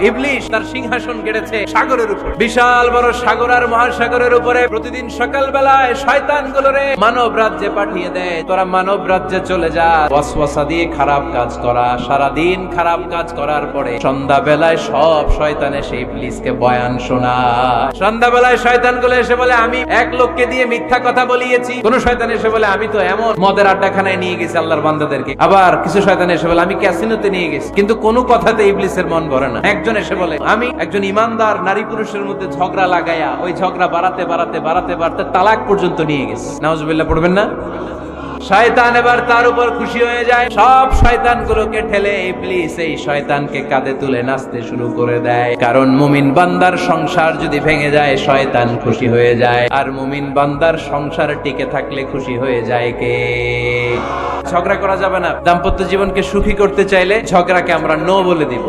ইবলিশ তার সিংহাসন সাগরের উপর। বিশাল বড় সাগর আর মহাসাগরের উপরে প্রতিদিন সকাল বেলায় শয়তান গুলোরে মানব রাজ্যে পাঠিয়ে দেয়। তোরা মানব রাজ্যে চলে যা। ওয়াসওয়াসা দিয়ে খারাপ কাজ করা সারা দিন খারাপ কাজ করার পরে সন্ধ্যা বেলায় সব শয়তান ইবলিসকে বয়ান সন্ধ্যা বেলায় শয়তানগুলো এসে বলে, আমি এক লোককে দিয়ে মিথ্যা কথা বলিয়েছি। কোন শয়তান এসে বলে, আমি তো এমন মদের আড্ডাখানায় নিয়ে গেছি আল্লাহর বান্দাদেরকে। আবার কিছু শয়তান এসে বলে, আমি ক্যাসিনোতে নিয়ে গেছি। কিন্তু কোনো কথাতে ইবলিসের মন ভরে না। একজন এসে বলে, আমি একজন ইমানদার নারী পুরুষের মধ্যে ঝগড়া লাগাইয়া ওই ঝগড়া বাড়াতে বাড়াতে বাড়াতে, বাড়তে তালাক পর্যন্ত নিয়ে গেছে। নাউজুবিল্লাহ, পড়বেন না? শয়তান এবার তার উপর খুশি হয়ে যায়। সব শয়তান গুলোকে ঠেলে ইবলিস এই শয়তানকে কাঁধে তুলে নাচতে শুরু করে দেয়। কারণ মুমিন বান্দার সংসার যদি ভেঙে যায়, শয়তান খুশি হয়ে যায়। আর মুমিন বান্দার সংসার টিকে থাকলে খুশি হয়ে যায় কে? ঝগড়া করা যাবে না। দাম্পত্য জীবনকে সুখী করতে চাইলে ঝগড়াকে আমরা নো বলে দিব।